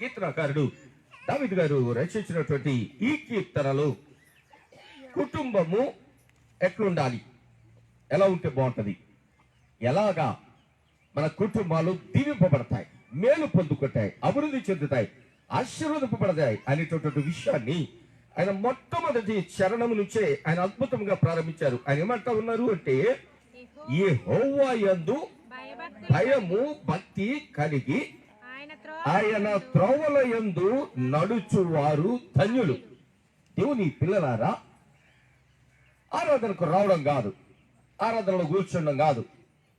కీర్తనకారుడు దావిద్ గారు రచించినటువంటి ఈ కీర్తనలు కుటుంబము ఎట్లుండాలి? ఎలా ఉంటే బాగుంటది? ఎలాగా మన కుటుంబాలు దీవింపబడతాయి మేలు పొందుకుంటాయి అభివృద్ధి చెందుతాయి ఆశీర్వదింపబడతాయి అనేటటువంటి విషయాన్ని ఆయన మొట్టమొదటి చరణం నుంచే ఆయన అద్భుతంగా ప్రారంభించారు. ఆయన ఏమంటా ఉన్నారు అంటే ఈ హోవాయందు భయభక్తులు భయము భక్తి కలిగి ఆయన త్రోవ త్రోవల యందు నడుచువారు ధన్యులు. దేవుని పిల్లలారా ఆరాధనకు రావడం కాదు ఆరాధనలో కూర్చుండడం కాదు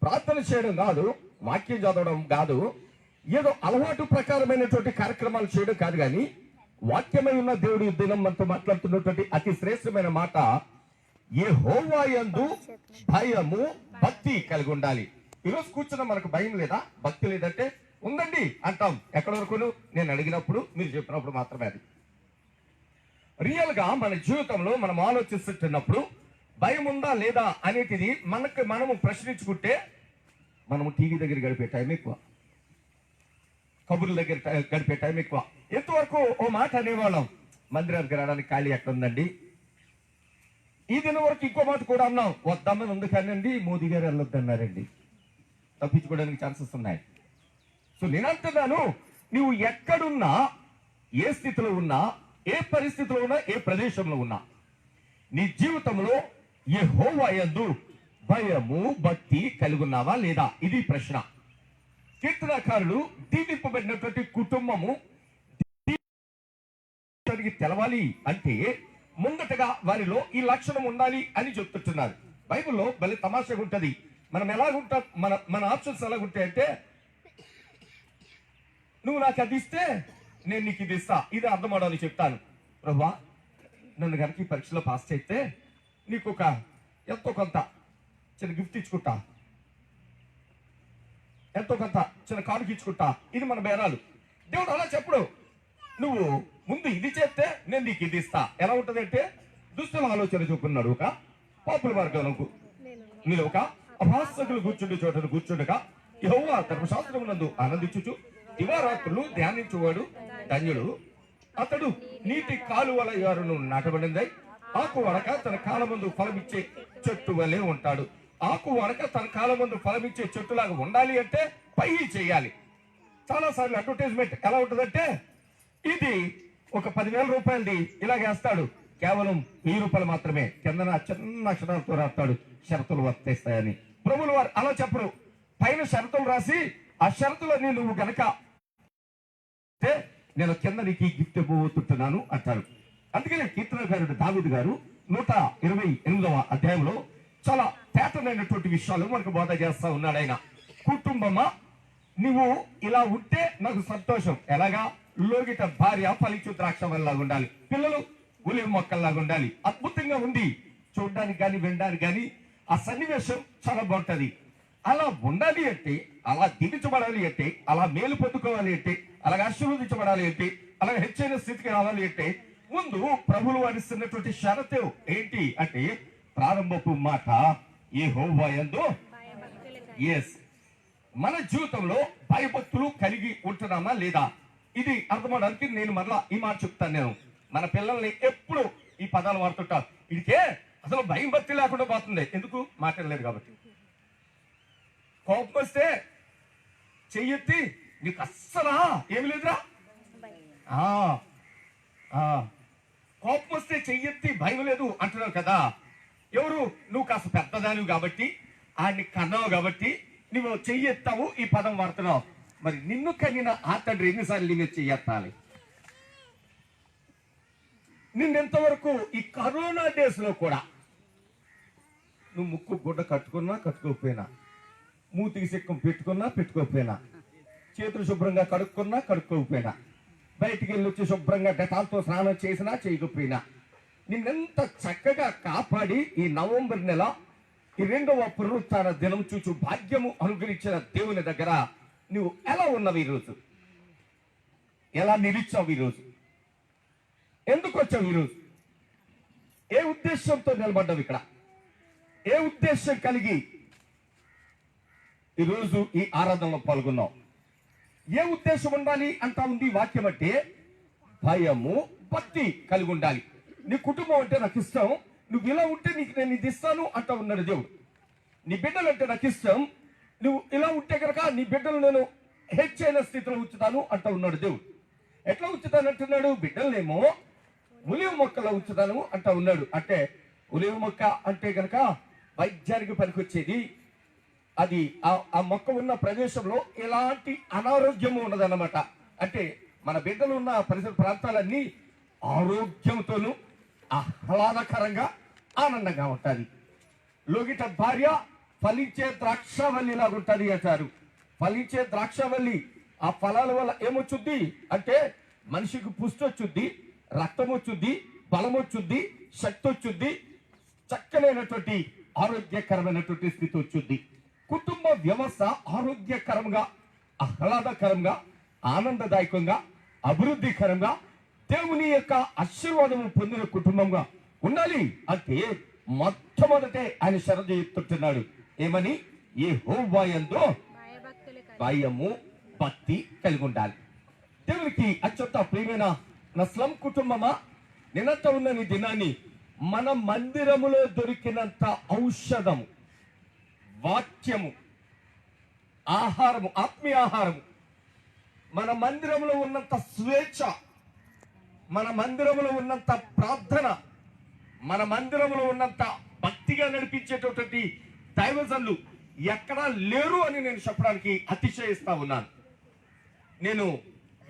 ప్రార్థన చేయడం కాదు వాక్యం చదవడం కాదు ఏదో అలవాటు ప్రకారమైనటువంటి కార్యక్రమాలు చేయడం కాదు కానీ వాక్యమై ఉన్న దేవుడి దినం మనతో మాట్లాడుతున్నటువంటి అతి శ్రేష్టమైన మాట ఏ హోవాయందు భయము భక్తి కలిగి ఉండాలి. ఈరోజు కూర్చున్న మనకు భయం లేదా? భక్తి లేదంటే ఉందండి అంటాం. ఎక్కడి వరకును? నేను అడిగినప్పుడు మీరు చెప్పినప్పుడు మాత్రమే అది. రియల్గా మన జీవితంలో మనం ఆలోచిస్తున్నప్పుడు భయం ఉందా లేదా అనేటిది మనకు మనము ప్రశ్నించుకుంటే మనము టీవీ దగ్గర గడిపే టైం ఎక్కువ. కబుర్ల దగ్గర గడిపే టైం ఎక్కువ. ఎంతవరకు ఓ మాట అనేవాళ్ళం మందిరానికి రావడానికి ఖాళీ ఎక్కడ ఉందండి ఈ దిన వరకు ఇంకో మాట కూడా అన్నాం వద్దామని ఉంది కానండి మోదీ గారు వెళ్ళొద్దన్నారండి. తప్పించుకోవడానికి ఛాన్సెస్ ఉన్నాయి. సో నేనంటున్నాను నువ్వు ఎక్కడున్నా ఏ స్థితిలో ఉన్నా ఏ పరిస్థితిలో ఉన్నా ఏ ప్రదేశంలో ఉన్నా నీ జీవితంలో ఏ హోవాయందు భయము భక్తి కలుగున్నావా లేదా? ఇది ప్రశ్న. కీర్తనకారులు దీవింపబడినటువంటి కుటుంబము తెలవాలి అంటే ముందటగా వారిలో ఈ లక్షణం ఉండాలి అని చెప్తుంటున్నారు. బైబిల్లో భలే తమాషగా ఉంటుంది. మనం ఎలాగుంటాం మన మన ఆప్షన్స్ ఎలాగుంటాయంటే నువ్వు నాకు అది ఇస్తే నేను నీకు ఇది ఇస్తా. ఇది అర్థమవడానికి చెప్తాను. ప్రభా నన్ను కనుక ఈ పరీక్షలో పాస్ చేస్తే నీకు ఒక ఎంతో కొంత చిన్న గిఫ్ట్ ఇచ్చుకుంటా. ఎంతో కొంత చిన్న కానుక ఇచ్చుకుంటా. ఇది మన బేరాలు. దేవుడు అలా చెప్పుడు. నువ్వు ముందు ఇది చేస్తే నేను నీకు ఇది ఇస్తా. ఎలా ఉంటదంటే దుస్తుల ఆలోచన చూపున్నాడు ఒక పాపుల వర్గాలకు మీరు ఒక అభాసకులు కూర్చుండే చోటను కూర్చుండగా యెహోవా ధర్మశాస్త్రం నందు ఆనందించుచు దివారాత్రులు ధ్యానించువాడు ధన్యుడు. అతడు నీటి కాలువల యారును నాటబడింది ఆకు వడక తన కాలమందు ఫలమిచ్చే చెట్టు వలె ఉంటాడు. ఆకు వడక తన కాలమందు ఫలమిచ్చే చెట్టులాగా ఉండాలి అంటే పై చేయాలి. చాలాసార్లు అడ్వర్టైజ్మెంట్ ఎలా ఉంటుందంటే ఇది ఒక పదివేల రూపాయలది ఇలాగేస్తాడు కేవలం వెయ్యి రూపాయలు మాత్రమే. కిందన చిన్న అక్షరాలతో రాస్తాడు షరతులు వర్తిస్తాయని. ప్రభులు వారు అలా చెప్పరు. పైన షరతులు రాసి ఆ షరతులని నువ్వు గనక అంటే నేను కింద నీకు ఈ గిఫ్ట్ ఇవ్వబోతుంటున్నాను అంటారు. అందుకనే కీర్తనకారుడు దావిద్ గారు నూట ఇరవై ఎనిమిదవ అధ్యాయంలో చాలా తేటనైనటువంటి విషయాలు మనకు బోధ చేస్తా ఉన్నాడు ఆయన. కుటుంబమా? నువ్వు ఇలా ఉంటే నాకు సంతోషం. ఎలాగా? లోగిట భార్య ఫలించు ద్రాక్ష వల్ల ఉండాలి. పిల్లలు ఉలివి మొక్కల్లాగా ఉండాలి. అద్భుతంగా ఉంది. చూడడానికి కానీ వినడానికి కానీ ఆ సన్నివేశం చాలా బాగుంటుంది. అలా ఉండాలి అంటే అలా దిగించబడాలి అంటే అలా మేలు పొందుకోవాలి అంటే అలాగ ఆశీర్వదించబడాలి అంటే అలా హెచ్చైన స్థితికి రావాలి అంటే ముందు ప్రభులు వారిస్తున్నటువంటి షరతు ఏంటి అంటే ప్రారంభపు మాట ఏ హోవాయందో ఎస్ మన జీవితంలో భయభక్తులు కలిగి ఉంటున్నామా లేదా? ఇది అర్థమవడానికి నేను మరలా ఈ మాట చెప్తాను నేను. మన పిల్లల్ని ఎప్పుడు ఈ పదాలు వాడుతుంటారు. ఇదికే అసలు భయం భక్తి లేకుండా పోతుంది. ఎందుకు? మాట్లాడలేదు కాబట్టి. కోపం వస్తే చెయ్యెత్తి నీకు అస్సలా ఏమి లేదురా. ఆ, ఆ. కోపం వస్తే చెయ్యెత్తి భయం లేదు అంటున్నావు కదా. ఎవరు? నువ్వు కాస్త పెద్దదానివి కాబట్టి ఆయన్ని కన్నావు కాబట్టి నువ్వు చెయ్యెత్తావు ఈ పదం వాడుతున్నావు. మరి నిన్ను కనిన ఆ తండ్రి ఎన్నిసార్లు నీ మీద చెయ్యెత్తాలి? నిన్నెంతవరకు ఈ కరోనా డేస్లో కూడా నువ్వు ముక్కు గుడ్డ కట్టుకున్నా కట్టుకోకపోయినా మూతికి సిక్కం పెట్టుకున్నా పెట్టుకోకపోయినా. చేతులు శుభ్రంగా కడుక్కున్నా కడుక్కోకపోయినా. బయటికి వెళ్ళి వచ్చి శుభ్రంగా డెటాల్తో స్నానం చేసినా చేయకపోయినా. నిన్నెంత చక్కగా కాపాడి ఈ నవంబర్ నెల ఈ రెండవ పునరుత్న దినం చూచు భాగ్యము అనుగ్రహించిన దేవుని దగ్గర నువ్వు ఎలా ఉన్నావు ఈరోజు? ఎలా నిలిచావు ఈరోజు? ఎందుకు వచ్చావు ఈరోజు? ఏ ఉద్దేశంతో నిలబడ్డావు ఇక్కడ? ఏ ఉద్దేశం కలిగి ఈరోజు ఈ ఆరాధనలో పాల్గొన్నాం. ఏ ఉద్దేశం ఉండాలి అంటా ఉంది వాక్యం అంటే భయము భక్తి కలిగి ఉండాలి. నీ కుటుంబం అంటే నాకు ఇష్టం. నువ్వు ఇలా ఉంటే నీకు నేను ఇది ఇస్తాను అంటా ఉన్నాడు దేవుడు. నీ బిడ్డలు అంటే నాకు ఇష్టం. నువ్వు ఇలా ఉంటే కనుక నీ బిడ్డలు నేను హెచ్చైన స్థితిలో ఉంచుతాను అంటా ఉన్నాడు దేవుడు. ఎట్లా ఉంచుతాను అంటున్నాడు? బిడ్డలనేమో ఉలివ మొక్కలో ఉంచుతాను అంటా ఉన్నాడు. అంటే ఉలివ మొక్క అంటే కనుక వైద్యానికి పనికొచ్చేది అది ఆ- ఆ మొక్క ఉన్న ప్రదేశంలో ఎలాంటి అనారోగ్యము ఉన్నదన్నమాట. అంటే మన బిడ్డలు ఉన్న పరిసర ప్రాంతాలన్నీ ఆరోగ్యంతోనూ ఆహ్లాదకరంగా ఆనందంగా ఉంటుంది లోగిట భార్య ఫలించే ద్రాక్షవల్లి లాగా ఉంటుంది అంటారు. ఫలించే ద్రాక్షవల్లి ఆ ఫలాల వల్ల ఏమొచ్చుద్ది? అంటే మనిషికి పుష్టి వచ్చుద్ది రక్తం వచ్చుద్ది బలం వచ్చుద్ది శక్తి వచ్చుద్ది చక్కనైనటువంటి ఆరోగ్యకరమైనటువంటి స్థితి వచ్చుద్ది కుటుంబ వ్యవస్థ ఆరోగ్యకరంగా ఆహ్లాదకరంగా ఆనందదాయకంగా అభివృద్ధికరంగా దేవుని యొక్క ఆశీర్వాదం పొందిన కుటుంబంగా ఉండాలి. అంటే మొట్టమొదటే ఆయన శరద చెప్తుంటున్నాడు. ఏమని? ఏ కలిగి భయము భక్తి కలిగి ఉండాలి. దేవునికి అత్యంత ప్రియమైన నా స్లం కుటుంబమా? నిన్నట ఉన్న దినాన్ని మన మందిరములో దొరికినంత ఔషధము వాక్యము ఆహారము ఆత్మీయ ఆహారము. మన మందిరంలో ఉన్నంత స్వేచ్ఛ మన మందిరంలో ఉన్నంత ప్రార్థన మన మందిరంలో ఉన్నంత భక్తిగా నడిపించేటటువంటి దైవజనులు ఎక్కడా లేరు అని నేను చెప్పడానికి అతిశయిస్తా ఉన్నాను. నేను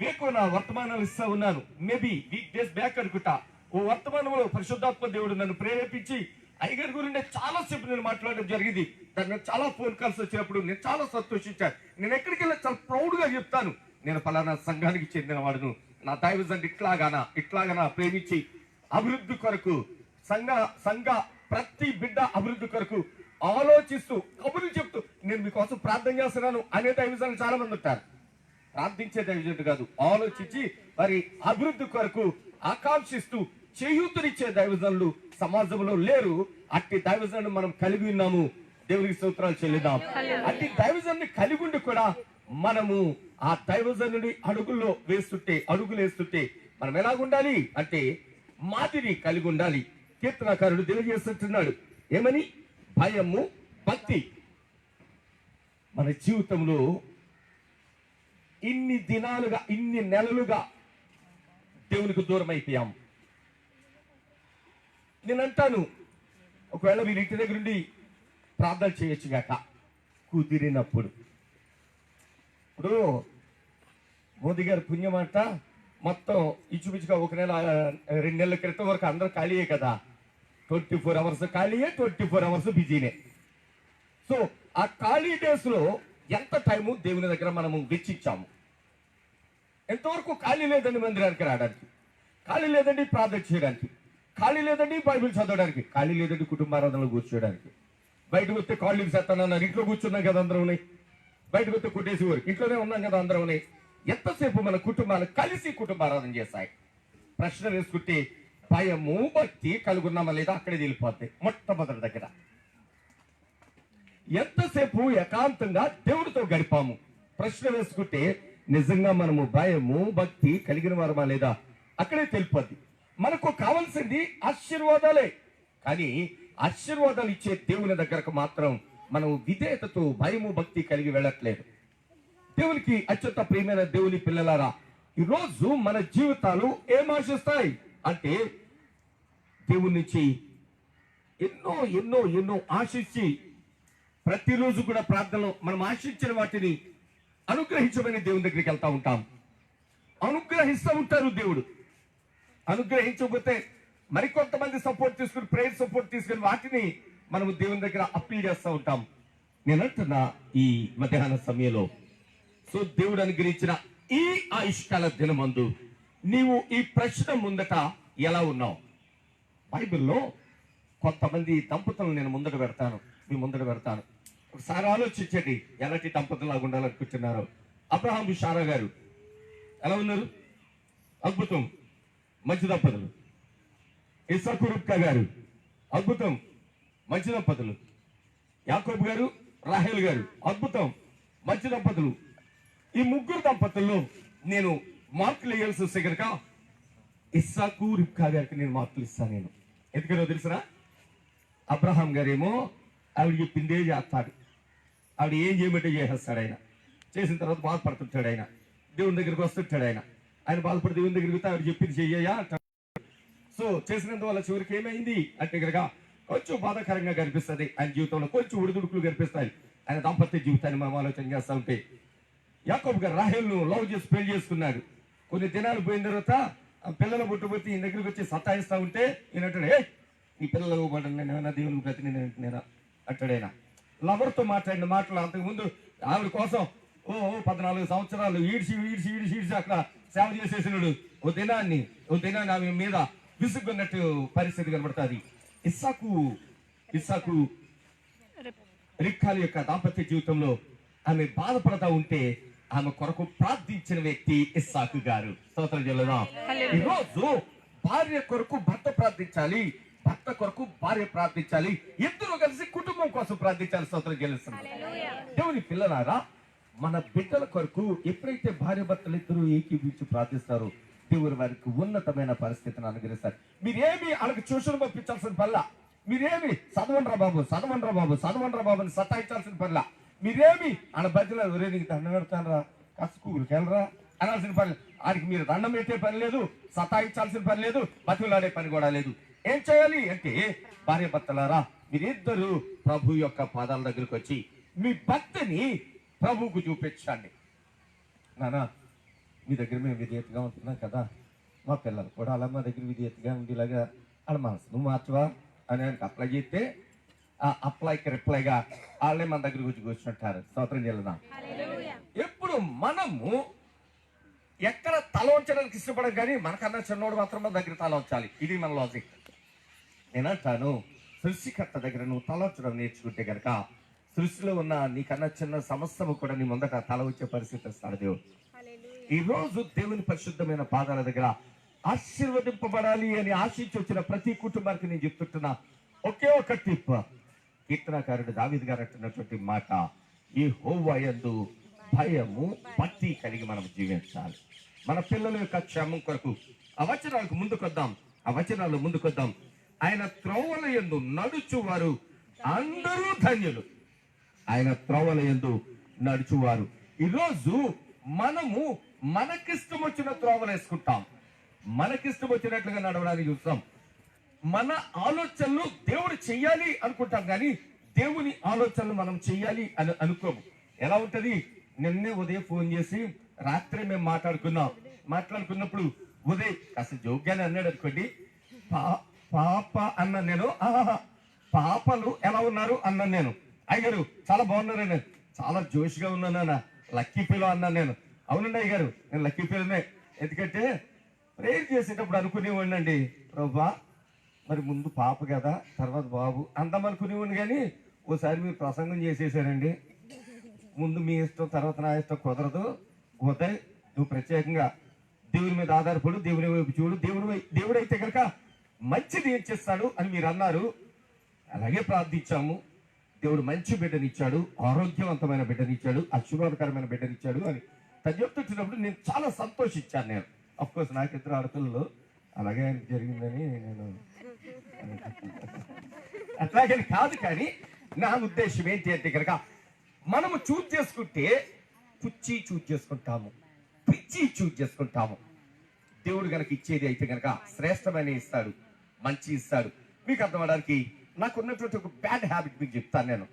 వేకు నా వర్తమానాలు ఇస్తా ఉన్నాను. మేబీ వీక్ డేస్ బ్యాక్ అనుకుంటా. ఓ వర్తమానంలో పరిశుద్ధాత్మ దేవుడు నన్ను ప్రేరేపించి అయ్యగారి గురించి చాలా సేపు నేను మాట్లాడడం జరిగింది. దాని మీద చాలా ఫోన్ కాల్స్ వచ్చినప్పుడు నేను చాలా సంతోషించాను. నేను ఎక్కడికి వెళ్ళి చాలా ప్రౌడ్గా చెప్తాను. నేను పలానా సంఘానికి చెందిన వాడును. నా దైవజండి ఇట్లాగానా ఇట్లాగానా ప్రేమించి అభివృద్ధి కొరకు సంఘ సంఘ ప్రతి బిడ్డ అభివృద్ధి కొరకు ఆలోచిస్తూ కబుర్లు చెప్తూ నేను మీకోసం ప్రార్థన చేస్తున్నాను అనే దైవజనులు చాలా మంది ఉంటారు. ప్రార్థించే దైవజనుడు కాదు ఆలోచించి మరి అభివృద్ధి కొరకు ఆకాంక్షిస్తూ చేయూతునిచ్చే దైవజనులు సమాజంలో లేరు. అట్టి దైవజనులు మనం కలిగి ఉన్నాము. దేవునికి స్తోత్రాలు చెల్లిద్దాం. అట్టి దైవజనుని కలిగి ఉండి కూడా మనము ఆ దైవజనుడి అడుగుల్లో వేస్తుంటే అడుగులు వేస్తుంటే మనం ఎలాగుండాలి? అంటే మాదిరి కలిగి ఉండాలి. కీర్తనాకారుడు తెలియజేస్తుంటున్నాడు. ఏమని? భయము భక్తి. మన జీవితంలో ఇన్ని దినాలుగా ఇన్ని నెలలుగా దేవునికి దూరం అయిపోయాం నేను అంటాను ఒకవేళ మీరు ఇంటి దగ్గర నుండి ప్రార్థన చేయొచ్చు గాక కుదిరినప్పుడు. ఇప్పుడు మోదీ గారి పుణ్యమాట మొత్తం ఇచ్చుమిచ్చుగా ఒక నెల రెండు నెలల క్రితం వరకు అందరూ ఖాళీయే కదా. ట్వంటీ ఫోర్ అవర్స్ ఖాళీయే ట్వంటీ ఫోర్ అవర్స్ బిజీనే. సో ఆ ఖాళీ డేస్లో ఎంత టైము దేవుని దగ్గర మనము వెచ్చించాము? ఎంతవరకు ఖాళీ లేదండి మందిరానికి రావడానికి? ఖాళీ లేదండి ప్రార్థన చేయడానికి. ఖాళీ లేదండి బైబిల్ చదవడానికి. ఖాళీ లేదండి కుటుంబారాధనలో కూర్చోడానికి. బయటకు వస్తే కాళ్ళు చేస్తానన్నారు ఇంట్లో కూర్చున్నాం కదా అందరం ఉన్నాయి. బయటకు వస్తే కుట్టేసి వరకు ఇంట్లోనే ఉన్నాం కదా అందరం ఎంతసేపు మన కుటుంబాలు కలిసి కుటుంబారాధన చేస్తాయి ప్రశ్న వేసుకుంటే భయము భక్తి కలుగున్నామా లేదా అక్కడే తెలిపోతాయి మొట్టమొదటి దగ్గర. ఎంతసేపు ఏకాంతంగా దేవుడితో గడిపాము? ప్రశ్న వేసుకుంటే నిజంగా మనము భయము భక్తి కలిగిన వారమా లేదా? అక్కడే తెలిపద్ది. మనకు కావాల్సింది ఆశీర్వాదాలే. కానీ ఆశీర్వాదాలు ఇచ్చే దేవుని దగ్గరకు మాత్రం మనం విధేయతతో భయము భక్తి కలిగి వెళ్ళట్లేదు. దేవునికి అత్యంత ప్రియమైన దేవుని పిల్లలారా ఈరోజు మన జీవితాలు ఏం ఆశిస్తాయి? అంటే దేవుని నుంచి ఎన్నో ఎన్నో ఎన్నో ఆశించి ప్రతిరోజు కూడా ప్రార్థనలో మనం ఆశించిన వాటిని అనుగ్రహించమని దేవుని దగ్గరికి వెళ్తా ఉంటాం. అనుగ్రహిస్తూ ఉంటారు దేవుడు. అనుగ్రహించకపోతే మరికొంతమంది సపోర్ట్ తీసుకుని ప్రేయర్ సపోర్ట్ తీసుకుని వాటిని మనము దేవుని దగ్గర అప్పీల్ చేస్తూ ఉంటాం. నేను అంటున్నా ఈ మధ్యాహ్న సమయంలో సో దేవుడు అనుగ్రహించిన ఈ ఆయుష్కాల దినమందు నీవు ఈ ప్రశ్న ముందట ఎలా ఉన్నావు? బైబిల్లో కొంతమంది దంపతులను నేను ముందట పెడతాను మీ ముందట పెడతాను. ఒకసారి ఆలోచించండి ఎలాంటి దంపతులాగా ఉండాలనుకుంటున్నారు. అబ్రహాం షారా గారు ఎలా ఉన్నారు? అద్భుతం. మంచి దంపతులు. ఇసాకు రుక్కా గారు అద్భుతం. మంచి దంపతులు. యాకోబ్ గారు రాహేల్ గారు అద్భుతం. మంచి దంపతులు. ఈ ముగ్గురు దంపతుల్లో నేను మార్కులు వేయాల్సి వస్తే కనుక ఇస్సాకు రిబ్కా గారికి నేను మార్కులు ఇస్తాను నేను. ఎందుకనో తెలుసునా అబ్రహాం గారేమో ఆవిడ చెప్పిందే చేస్తాడు. ఆవిడ ఏం చేయమంటే చేసేస్తాడు ఆయన. చేసిన తర్వాత బాధపడుతుంటాడు ఆయన. దేవుని దగ్గరికి వస్తుంటాడు ఆయన. ఆయన బాధపడి దేవుని దగ్గరికి వస్తే ఆవిడ చెప్పింది చెయ్యయా అంటాడు సో చేసినందువల్ల చివరికి ఏమైంది? అంటే కనుక కొంచెం బాధాకరంగా కనిపిస్తుంది ఆయన జీవితంలో. కొంచెం ఉడిదుడుకులు కనిపిస్తాయి. ఆయన దాంపత్య జీవితాన్ని మనం ఆలోచన చేస్తూ ఉంటే. యాకోబ్ గారు రాహేల్ను లవ్ చేసి పెళ్ళి చేసుకున్నాడు. కొన్ని దినాలు పోయిన తర్వాత పిల్లలు పుట్టుబట్టి ఈయన దగ్గరికి వచ్చి సతాయిస్తూ ఉంటే ఈయన అంటాడు ఏ నీ పిల్లలు పడండి నేను దేవుని ప్రతి నేను అంటాడైనా లవర్తో మాట్లాడిన మాటలు అంతకుముందు ఆవిడ కోసం ఓ ఓ పద్నాలుగు సంవత్సరాలు ఈడ్చి ఈడ్చి ఈడ్చి ఈడ్చి అక్కడ సేవ చేసేసినాడు. ఓ దినాన్ని ఓ దినాన్ని ఆమె మీద విసుగున్నట్టు పరిస్థితి కనబడుతుంది. ఇస్సాకు ఇస్సాకు రిక్కాల యొక్క దాంపత్య జీవితంలో ఆమె బాధపడతా ఉంటే ఆమె కొరకు ప్రార్థించిన వ్యక్తి ఇస్సాకు గారు. స్తోత్రం చెల్లుదాం. ఈరోజు భార్య కొరకు భర్త ప్రార్థించాలి భర్త కొరకు భార్య ప్రార్థించాలి ఇద్దరు కలిసి కుటుంబం కోసం ప్రార్థించాలి స్తోత్రం చెల్లిస్తున్నారు దేవుని పిల్లలారా మన బిడ్డల కొరకు ఎప్పుడైతే భార్య భర్తలు ఇద్దరు ఏకీభించి ప్రార్థిస్తారో దేవుడు వారికి ఉన్నతమైన పరిస్థితిని అనుగ్రహిస్తారు. మీరేమి వాళ్ళకి ట్యూషన్ పంపించాల్సిన పనిలా? మీరేమి చదవండ్రా బాబు చదవండ్రా బాబు చదవండ్రా బాబు అని సతాయించాల్సిన పనిలా? మీరేమి వాళ్ళ బద్దలో ఎవరే నీకు దండం పెడతానరా? కాస్త స్కూల్కి వెళ్ళరా? అనాల్సిన పని ఆడికి మీరు దండం పెట్టే పని లేదు సతాయించాల్సిన పని లేదు బతులాడే పని కూడా లేదు. ఏం చేయాలి అంటే భార్య భర్తలారా మీరిద్దరు ప్రభు యొక్క పాదాల దగ్గరికి వచ్చి మీ భర్తని ప్రభువుకు చూపించండి. నానా మీ దగ్గర మేము విధేయతగా ఉంటున్నాం కదా. మా పిల్లలు కూడా అలా మా దగ్గర విధేయతగా ఉండేలాగా వాళ్ళ మనసును మార్చవా అని ఆయనకి అప్లై చేస్తే ఆ అప్లైకి రిప్లైగా వాళ్ళే మన దగ్గరికి వచ్చి కూర్చుంటారు. స్తోత్రం చెల్లుదాం. ఎప్పుడు మనము ఎక్కడ తల ఉంచడానికి ఇష్టపడం కానీ మనకన్నా చిన్నోడు మాత్రం మన దగ్గర తల ఉంచాలి ఇది మన లాజిక్ నేనంటాను సృష్టికర్త దగ్గర నువ్వు తల ఉంచడం నేర్చుకుంటే కనుక సృష్టిలో ఉన్న నీకన్నా చిన్న సమస్తము కూడా నీ ముందట తల వచ్చే పరిస్థితి ఇస్తాడు దేవుడు. ఈ రోజు దేవుని పరిశుద్ధమైన పాదాల దగ్గర ఆశీర్వదింపబడాలి అని ఆశించి వచ్చిన ప్రతి కుటుంబానికి నేను చెప్తుంటున్నా. ఒకే ఒక టిప్. కీర్తనకారుడు దావిద్ గారు అంటున్నటువంటి మాట ఈ హోవాయందు భయము భక్తి కలిగి మనం జీవించాలి. మన పిల్లల యొక్క క్షేమం కొరకు ఆ వచనాలకు ముందుకొద్దాం ఆ వచనాలు ముందుకొద్దాం ఆయన త్రోవల యందు నడుచువారు అందరూ ధన్యులు. ఆయన త్రోవల ఎందు నడుచువారు. ఈరోజు మనము మనకిష్టం వచ్చిన త్రోవలు వేసుకుంటాం. మనకిష్టం వచ్చినట్లుగా నడవడానికి చూస్తాం. మన ఆలోచనలు దేవుడు చెయ్యాలి అనుకుంటాం కానీ దేవుని ఆలోచనలు మనం చెయ్యాలి అని అనుకోము. ఎలా ఉంటుంది? నిన్నే ఉదయం ఫోన్ చేసి రాత్రి మేము మాట్లాడుకున్నాం. మాట్లాడుకున్నప్పుడు ఉదయ్ అసలు జోగ్యాన్ని అన్నాడు అనుకోండి. పా- పాప అన్న నేను. ఆహా పాపలు ఎలా ఉన్నారు? అన్నాను నేను. అయ్యగారు చాలా బాగున్నారండి చాలా జోష్గా ఉన్నాను లక్కీ పిలో అన్నాను నేను. అవునండి అయ్యగారు నేను లక్కీ పిల్లనే ఎందుకంటే ప్రేయర్ చేసేటప్పుడు అనుకునేవాడిని అండి. ప్రభా మరి ముందు పాప కదా తర్వాత బాబు అందాం అనుకునేవాడిని కానీ ఓసారి మీరు ప్రసంగం చేసేసారండి. ముందు మీ ఇష్టం తర్వాత నా ఇష్టం కుదరదు. ఉదయ్ నువ్వు ప్రత్యేకంగా దేవుని మీద ఆధారపడు దేవుని వైపు చూడు. దేవుడు దేవుడు అయితే కనుక మంచిది ఏం చేస్తాడు అని మీరు అన్నారు. అలాగే ప్రార్థించాము. దేవుడు మంచి బిడ్డనిచ్చాడు ఆరోగ్యవంతమైన బిడ్డనిచ్చాడు ఆశీర్వాదకరమైన బిడ్డనిచ్చాడు అని తను చెప్తుంటున్నప్పుడు నేను చాలా సంతోషించాను నేను. అఫ్కోర్స్ నాకు ఇద్దరు ఆడపిల్లలు. అలాగే జరిగిందని నేను అట్లాగని కాదు కానీ నా ఉద్దేశం ఏంటి అంటే కనుక మనము చూజ్ చేసుకుంటే పుచ్చి చూజ్ చేసుకుంటాము పిచ్చి చూజ్ చేసుకుంటాము. దేవుడు కనుక ఇచ్చేది అయితే కనుక శ్రేష్టమైన ఇస్తాడు మంచి ఇస్తాడు. మీకు అర్థం అవడానికి నాకు ఉన్నటువంటి ఒక బ్యాడ్ హ్యాబిట్ మీకు చెప్తాను నేను.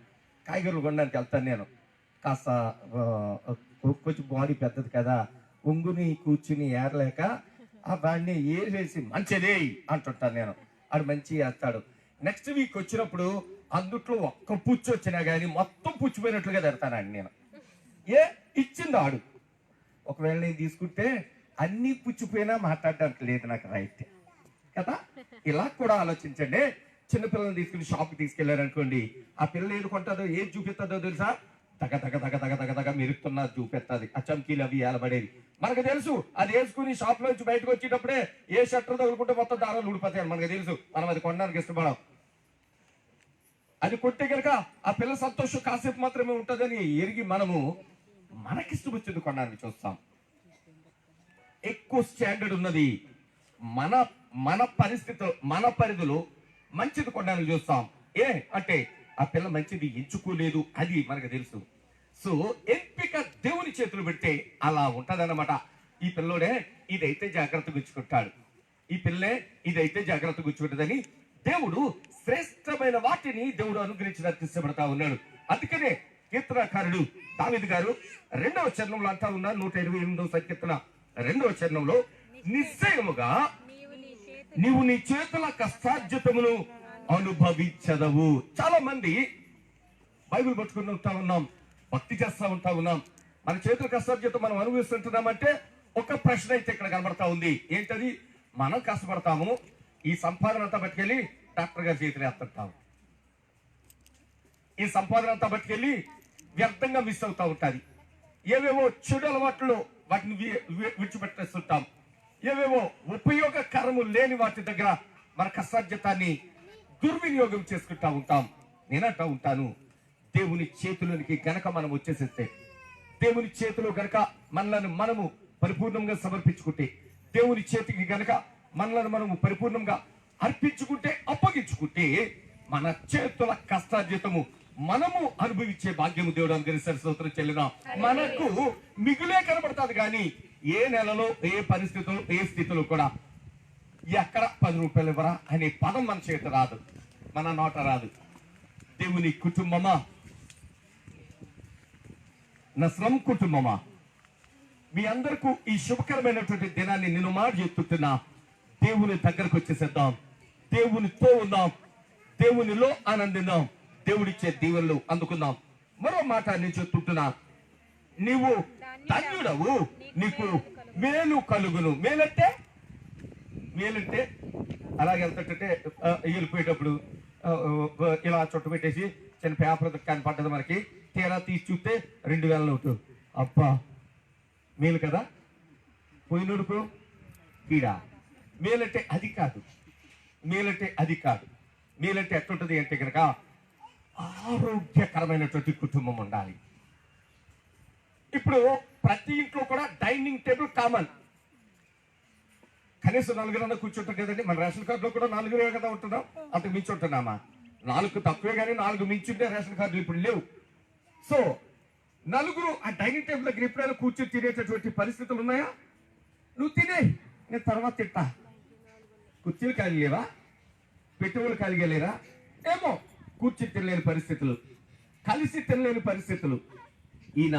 కాయగూరలు కొనడానికి వెళ్తాను నేను. కాస్త కొంచెం బాడీ పెద్దది కదా ఉంగుని కూర్చుని ఏరలేక ఆ వాడిని ఏరేసి మంచిదే అంటుంటాను నేను. ఆడు మంచి వేస్తాడు నెక్స్ట్ వీక్ వచ్చినప్పుడు అందుట్లో ఒక్క పుచ్చు వచ్చినా కానీ మొత్తం పుచ్చిపోయినట్లుగా తిడతానండి నేను. ఏ? ఇచ్చింది ఆడు. ఒకవేళ నేను తీసుకుంటే అన్ని పుచ్చిపోయినా మాట్లాడడానికి లేదు నాకు రైట్ కదా? ఇలా కూడా ఆలోచించండి. చిన్నపిల్లల్ని తీసుకుని షాప్కి తీసుకెళ్ళారు అనుకోండి ఆ పిల్ల ఏది కొంటుందో ఏది చూపిస్తుందో తెలుసా? తగ తగ తగ తగ తగ తగ మెరుస్తున్నది చూపిస్తుంది. ఆ చమ్కీలు అవి ఏలబడేది మనకు తెలుసు అది వేసుకుని షాప్ నుంచి బయటకు వచ్చేటప్పుడే ఏ షట్టర్ తగులుకుంటే మొత్తం దారాలు ఊడిపోతాయి మనకు తెలుసు. మనం అది కొనడానికి ఇష్టపడం అది కొట్టే కనుక ఆ పిల్ల సంతోషం కాసేపు మాత్రమే ఉంటుందని ఎరిగి మనము మనకిష్టం వచ్చింది కొనడానికి చూస్తాం. ఎక్కువ స్టాండర్డ్ ఉన్నది. మన మన పరిస్థితి మన పరిధిలో మంచిది కొనడానికి చూస్తాం. ఏ అంటే ఆ పిల్ల మంచిది ఎంచుకోలేదు అది మనకు తెలుసు. సో ఎంపిక దేవుని చేతులు పెడితే అలా ఉంటదన్నమాట. ఈ పిల్లోడే ఇదైతే జాగ్రత్త గుచ్చుకుంటాడు. ఈ పిల్లే ఇదైతే జాగ్రత్తగా గుచ్చుకుంటుందని దేవుడు శ్రేష్టమైన వాటిని దేవుడు అనుగ్రహించడానికి ఇష్టపడతా ఉన్నాడు. అందుకనే కీర్తనకారుడు దావిద్ గారు రెండవ చరణంలో అంటా ఉన్న నూట ఇరవై ఎనిమిదవ సంకీర్తన. రెండవ చరణంలో నిశ్చయముగా నీవు నీ చేతుల కష్టార్జితమును అనుభవించదవు. చాలా మంది బైబిల్ పట్టుకుని ఉంటా ఉన్నాం భక్తి చేస్తా ఉంటా ఉన్నాం. మన చేతుల కష్టార్జితం మనం అనుభవిస్తుంటున్నామంటే ఒక ప్రశ్న అయితే ఇక్కడ కనబడతా ఉంది. ఏంటది? మనం కష్టపడతాము ఈ సంపాదన అంతా పట్టుకెళ్ళి డాక్టర్ గారి చేతిలో వేస్తుంటాము ఈ సంపాదన అంతా పట్టుకెళ్ళి వ్యర్థంగా మిస్ అవుతూ ఉంటుంది. ఏవేవో చెడు అలవాట్లు వాటిని విడిచిపెట్టేస్తుంటాం. ఏవేవో ఉపయోగకరము లేని వాటి దగ్గర మన కష్టార్జితాన్ని దుర్వినియోగం చేసుకుంటా ఉంటాం. నేనంటా ఉంటాను దేవుని చేతులోనికి గనక మనం వచ్చేసేస్తే దేవుని చేతిలో గనక మనలను మనము పరిపూర్ణంగా సమర్పించుకుంటే దేవుని చేతికి గనక మనలను మనము పరిపూర్ణంగా అర్పించుకుంటే అప్పగించుకుంటే మన చేతుల కష్టార్జితము మనము అనుభవించే భాగ్యము దేవుడు అనుగ్రహిస్తారు స్తోత్రం చెల్లిన మనకు మిగులే కనబడుతుంది కానీ ఏ నెలలో ఏ పరిస్థితిలో ఏ స్థితిలో కూడా ఎక్కడ పది రూపాయలు ఇవ్వరా అనే పదం మన చేత రాదు మన నోట రాదు. దేవుని కుటుంబమా? నా శ్రమ కుటుంబమా? మీ అందరికీ ఈ శుభకరమైనటువంటి దినాన్ని నేను మాట చెప్తున్నా. దేవుని దగ్గరకు వచ్చేసేద్దాం. దేవునితో ఉందాం. దేవునిలో ఆనందిద్దాం. దేవుడిచ్చే దీవెనలు అందుకుందాం. మరో మాట నేను చెప్తుంటున్నా నీవు ధన్యుడవు. నీకు మేలు కలుగును. మేలంటే? మేలంటే? అలాగే వెళ్తుంటే వెళ్ళిపోయేటప్పుడు ఇలా చుట్ట పెట్టేసి చిన్న పేపర్ కనపడ్డది మనకి. తీరా తీసి చూస్తే రెండు వేల నోటు. అబ్బా! మేలు కదా? పోయినోడుకు కీడా మేలంటే అది కాదు. మేలంటే అది కాదు. మేలంటే ఎట్లుంటుంది అంటే కనుక ఆరోగ్యకరమైనటువంటి కుటుంబం ఉండాలి. ఇప్పుడు ప్రతి ఇంట్లో కూడా డైనింగ్ టేబుల్ కామన్. కనీసం నలుగురన్నా కూర్చుంటారు కదండి. మన రేషన్ కార్డులో కూడా నలుగురే కదా ఉంటున్నాం. అంతకు మించి ఉంటున్నామా? నాలుగు తక్కువే కానీ నాలుగు మించి ఉంటే రేషన్ కార్డులు ఇప్పుడు లేవు. సో నలుగురు ఆ డైనింగ్ టేబుల్ దగ్గర ఎప్పుడైనా కూర్చొని తినేటటువంటి పరిస్థితులు ఉన్నాయా? నువ్వు తినే నేను తర్వాత తింటా. కుర్చీలు ఖాళీ లేవా? పెట్టుబడులు ఖాళీగా లేరా ఏమో కూర్చొని తినలేని పరిస్థితులు కలిసి తినలేని పరిస్థితులు. ఈయన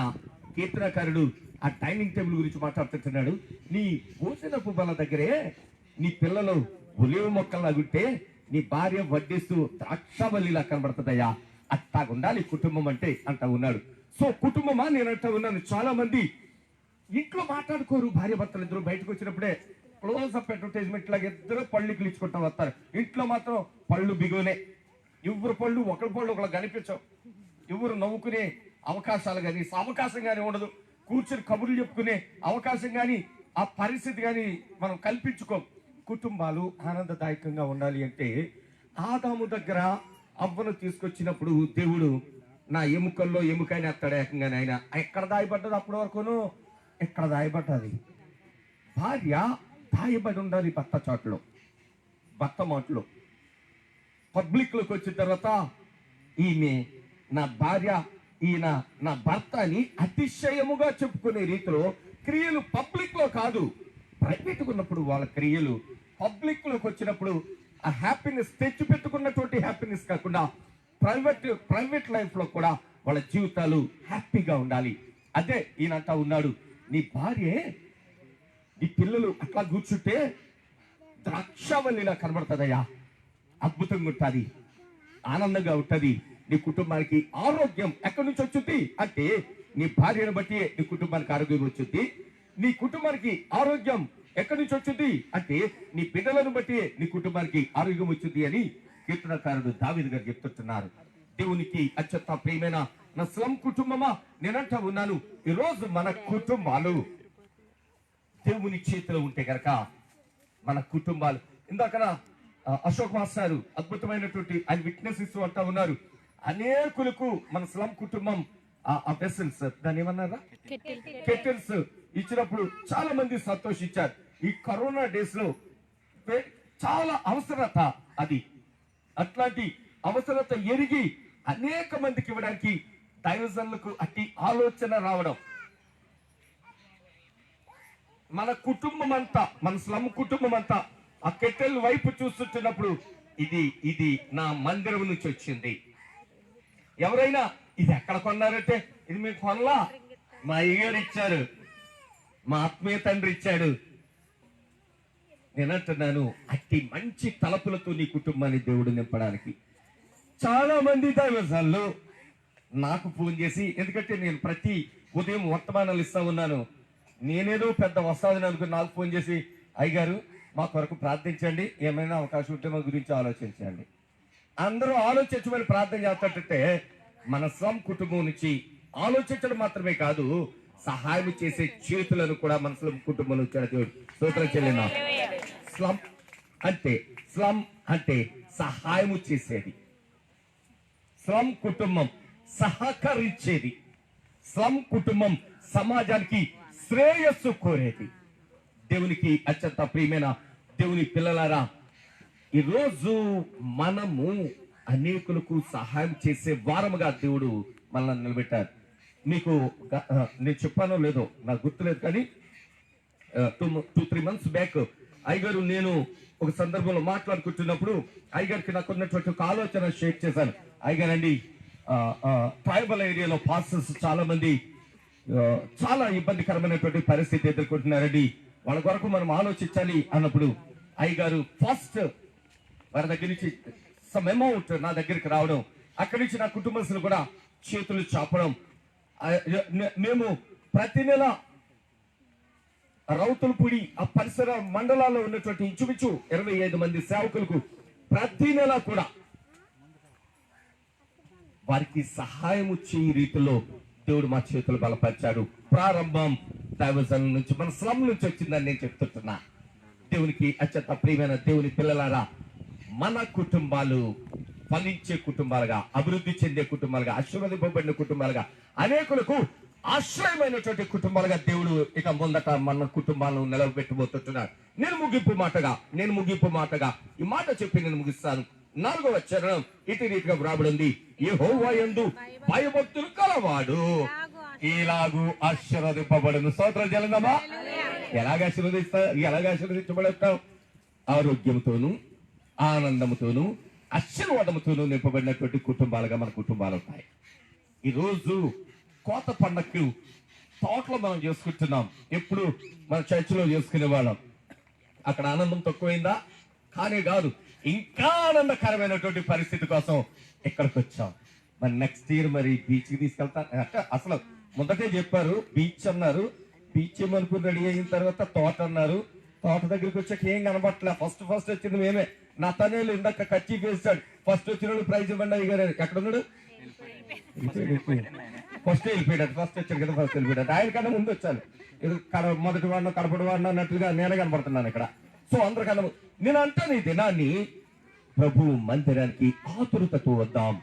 కీర్తనకారుడు ఆ డైనింగ్ టేబుల్ గురించి మాట్లాడుతున్నాడు నీ భోజనపు బల దగ్గరే నీ పిల్లలు ఉలివ మొక్కలాగుంటే నీ భార్య వడ్డిస్తూ ద్రాక్షవల్లిలా కనబడుతుందయ్యా. అట్టాగుండాలి కుటుంబం అంటే అంట ఉన్నాడు. సో కుటుంబమా నేను అంటా ఉన్నాను. చాలా మంది ఇంట్లో మాట్లాడుకోరు. భార్య భర్తలు ఇద్దరు బయటకు వచ్చినప్పుడే క్లోజ్ అప్ అడ్వర్టైజ్మెంట్ లాగా ఇద్దరు పళ్ళు ఇచ్చుకుంటా వస్తారు. ఇంట్లో మాత్రం పళ్ళు బిగునే. ఎవరు పళ్ళు? ఒకరి పళ్ళు ఒకళ్ళు కనిపించవు. ఎవరు నవ్వుకునే అవకాశాలు కానీ అవకాశం కానీ ఉండదు. కూర్చొని కబుర్లు చెప్పుకునే అవకాశం కానీ ఆ పరిస్థితి కానీ మనం కల్పించుకోం. కుటుంబాలు ఆనందదాయకంగా ఉండాలి అంటే ఆదాము దగ్గర అవ్వను తీసుకొచ్చినప్పుడు దేవుడు నా ఎముకల్లో ఎముకైనా అత్తాడు ఏకంగానే ఆయన ఎక్కడ దాయబడ్డది అప్పటి వరకును? ఎక్కడ దాయబడ్డది? భార్య దాయబడి ఉండాలి భర్త చాట్లో. భర్త మాటలో. పబ్లిక్లోకి వచ్చిన తర్వాత ఈమె నా భార్య ఈయన నా భర్త అని అతిశయముగా చెప్పుకునే రీతిలో క్రియలు పబ్లిక్లో కాదు. ప్రైవేట్గా ఉన్నప్పుడు వాళ్ళ క్రియలు పబ్లిక్లోకి వచ్చినప్పుడు ఆ హ్యాపీనెస్ తెచ్చిపెట్టుకున్నటువంటి హ్యాపీనెస్ కాకుండా ప్రైవేట్ ప్రైవేట్ లైఫ్లో కూడా వాళ్ళ జీవితాలు హ్యాపీగా ఉండాలి. అదే ఈయనంటా ఉన్నాడు నీ భార్య నీ పిల్లలు అట్లా కూర్చుంటే ద్రాక్షవల్లిలా కనబడుతుందయ్యా. అద్భుతంగా ఉంటుంది. ఆనందంగా ఉంటుంది. నీ కుటుంబానికి ఆరోగ్యం ఎక్కడి నుంచి వచ్చింది? అంటే నీ భార్యను బట్టి నీ కుటుంబానికి ఆరోగ్యం వచ్చింది. నీ కుటుంబానికి ఆరోగ్యం ఎక్కడి నుంచి వచ్చింది? అంటే నీ బిడ్డలను బట్టి నీ కుటుంబానికి ఆరోగ్యం వచ్చింది అని కీర్తనకారుడు దావిద్ గారు చెప్తుంటున్నారు. దేవునికి అత్యంత ప్రియమైన నా స్లం కుటుంబమా? నేనంటా ఉన్నాను. ఈరోజు మన కుటుంబాలు దేవుని చేతిలో ఉంటే గనక మన కుటుంబాలు. ఇందాకన అశోక్ మాస్టారు అద్భుతమైనటువంటి ఆయన విట్నెస్ ఇస్తూ అంటా ఉన్నారు. అనేకులకు మన స్లం కుటుంబం ఆ వెసల్స్ దాని ఏమన్నారా? కెటిల్స్ ఇచ్చినప్పుడు చాలా మంది సంతోషించారు. ఈ కరోనా డేస్లో చాలా అవసరత అది. అట్లాంటి అవసరత ఎరిగి అనేక మందికి ఇవ్వడానికి దైవజనులకు అట్టి ఆలోచన రావడం. మన కుటుంబం అంతా మన స్లమ్ కుటుంబం అంతా ఆ కెట్టెల్ వైపు చూస్తుంటున్నప్పుడు ఇది ఇది నా మందిరం నుంచి వచ్చింది. ఎవరైనా ఇది ఎక్కడ కొన్నారంటే? ఇది మీకు కొనలా. మా అయ్యగారు ఇచ్చారు. మా ఆత్మీయ తండ్రి ఇచ్చాడు. నేనంటున్నాను అట్టి మంచి తలపులతో నీ కుటుంబాన్ని దేవుడు నింపడానికి. చాలా మంది దైవజాల్లో నాకు ఫోన్ చేసి ఎందుకంటే నేను ప్రతి ఉదయం వర్తమానాలు ఇస్తా ఉన్నాను. నేనేదో పెద్ద వస్తాదని అనుకుని నాకు ఫోన్ చేసి అయ్యగారు మా కొరకు ప్రార్థించండి. ఏమైనా అవకాశం ఉంటే మా గురించి ఆలోచించండి. అందరూ ఆలోచించమని ప్రార్థన చేస్తుంటే మన స్వం కుటుంబం నుంచి ఆలోచించడం మాత్రమే కాదు సహాయం చేసే చేతులను కూడా మన స్లం కుటుంబం నుంచి దేవుడు. అంటే స్లం అంటే సహాయం చేసేది. స్లం కుటుంబం సహకరించేది. స్లం కుటుంబం సమాజానికి శ్రేయస్సు కోరేది. దేవునికి అత్యంత ప్రియమైన దేవుని పిల్లలారా ఈరోజు మనము అనేకులకు సహాయం చేసే వారముగా దేవుడు మనల్ని నిలబెట్టారు. మీకు నేను చెప్పానో లేదో నాకు గుర్తులేదు కానీ two two three months back అయ్యగారు నేను ఒక సందర్భంలో మాట్లాడుకుంటున్నప్పుడు అయ్యగారికి నాకు ఉన్నటువంటి ఒక ఆలోచన షేర్ చేశాను. అయ్యగారండి ట్రైబల్ ఏరియాలో పాస్టర్స్ చాలా మంది చాలా ఇబ్బందికరమైనటువంటి పరిస్థితి ఎదుర్కొంటున్నారండి. వాళ్ళ కొరకు మనం ఆలోచించాలి అన్నప్పుడు అయ్యగారు ఫస్ట్ వారి దగ్గర నుంచి సమ్ అమౌంట్ నా దగ్గరికి రావడం అక్కడి నుంచి నా కుటుంబస్తులు కూడా చేతులు చాపడం. మేము ప్రతి నెల రౌతులపూడి ఆ పరిసర మండలాల్లో ఉన్నటువంటి ఇంచుమించు ఇరవై ఐదు మంది సేవకులకు ప్రతి నెల కూడా వారికి సహాయం వచ్చే రీతిలో దేవుడు మా చేతులు బలపరిచాడు. ప్రారంభం దైవజనం నుంచి మన స్లం నుంచి వచ్చిందని నేను చెప్తుంటున్నా. దేవునికి అత్యంత ప్రియమైన దేవుని పిల్లలారా మన కుటుంబాలు ఫలించే కుటుంబాలుగా అభివృద్ధి చెందే కుటుంబాలుగా ఆశీర్వదింపబడిన కుటుంబాలుగా అనేకులకు ఆశ్రయమైనటువంటి కుటుంబాలుగా దేవుడు ఇక ముందట మన కుటుంబాలను నిలబెట్టబోతున్నాడు నేను ముగింపు మాటగా నేను ముగింపు మాటగా ఈ మాట చెప్పి నేను ముగిస్తాను. నాలుగవ చరణం ఇటు రీతిగా వ్రాబడింది. ఏ యందు భయభక్తులు కలవాడు. ఇలాగూ ఆశీర్వదింపబడును. స్తోత్రం జలంగమా ఎలాగ ఆశీర్వదిస్తా ఎలాగ ఆశీర్వదించబడతావు? ఆరోగ్యంతోను ఆనందముతోను ఆశీర్వాదంతోను నింపబడినటువంటి కుటుంబాలుగా మన కుటుంబాలు ఉంటాయి. ఈరోజు కోత పండగకు తోటలో మనం చేసుకుంటున్నాం. ఎప్పుడు మన చర్చిలో చేసుకునే వాళ్ళం. అక్కడ ఆనందం తక్కువైందా? కానీ కాదు ఇంకా ఆనందకరమైనటువంటి పరిస్థితి కోసం ఇక్కడికి వచ్చాం? మరి నెక్స్ట్ ఇయర్ మరి బీచ్కి తీసుకెళ్తా అంటే అసలు మొదటే చెప్పారు బీచ్ అన్నారు. బీచ్ ఏమనుకుని రెడీ అయిన తర్వాత తోట అన్నారు. తోట దగ్గరికి వచ్చాక ఏం కనబట్టలే ఫస్ట్ ఫస్ట్ వచ్చింది మేమే. నా తనేలు ఇందాక కచ్చి వేస్తాడు ఫస్ట్ వచ్చిన ప్రైజ్ ఇవ్వండి అయ్యారు ఎక్కడ ఉన్నాడు? ఫస్ట్ వెళ్ళిపోయాడు. ఫస్ట్ వచ్చాడు కదా ఫస్ట్ వెళ్ళిపోయాడు. ఆయన కన్నా ముందు వచ్చాను. ఇది కడ మొదటి వాడిన కడపడి వాడిన అన్నట్టుగా నేనే కనబడుతున్నాను ఇక్కడ. సో అందరికన్నా నేను అంటాను ఈ దినాన్ని ప్రభు మందిరానికి ఆతురతతో వద్దాం.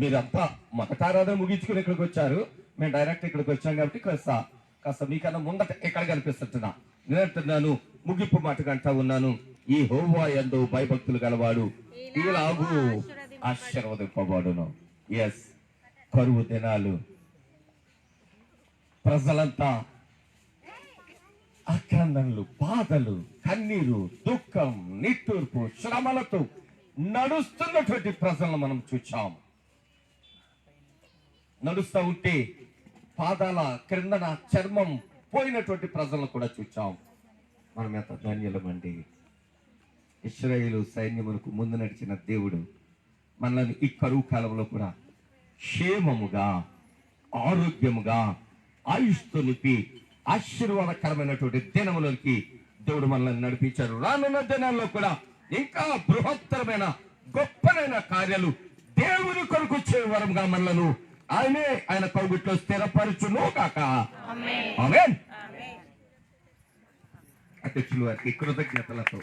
మీరంతా మొదటారాధన ముగించుకుని ఇక్కడికి వచ్చారు. మేము డైరెక్ట్ ఇక్కడికి వచ్చాం కాబట్టి కాస్త కాస్త మీకన్నా ముందట ఎక్కడ కనిపిస్తున్నా నేను అంటున్నాను ముగింపు మాటగా అంటా ఉన్నాను. ఈ హోవా ఎందు భయభక్తులు గలవాడు ఇలాగు ఆశీర్వదింపబడును. ఎస్ కరువు దినాలు. ప్రజలంతా ఆక్రందనలు బాధలు కన్నీరు దుఃఖం నిట్టూర్పు శ్రమలతో నడుస్తున్నటువంటి ప్రజలను మనం చూచాం. నడుస్తూ ఉంటే పాదాల క్రిందన చర్మం పోయినటువంటి ప్రజలను కూడా చూచాం. మనం ఎంత ధన్యులమండి. ఇస్రాయేలు సైన్యములకు ముందు నడిచిన దేవుడు మనల్ని ఈ కరువు కాలంలో కూడా క్షేమముగా ఆరోగ్యముగా ఆయుష్తో నింపి ఆశీర్వాదకరమైనటువంటి దినములోకి దేవుడు మనల్ని నడిపించారు రానున్న దినాల్లో కూడా ఇంకా బృహత్తరమైన గొప్పనైన కార్యాలు దేవుని కొరకు వరంగా మనలను ఆయనే ఆయన కౌగుట్లో స్థిరపరచును కాక అధ్యక్షులు వారికి కృతజ్ఞతలతో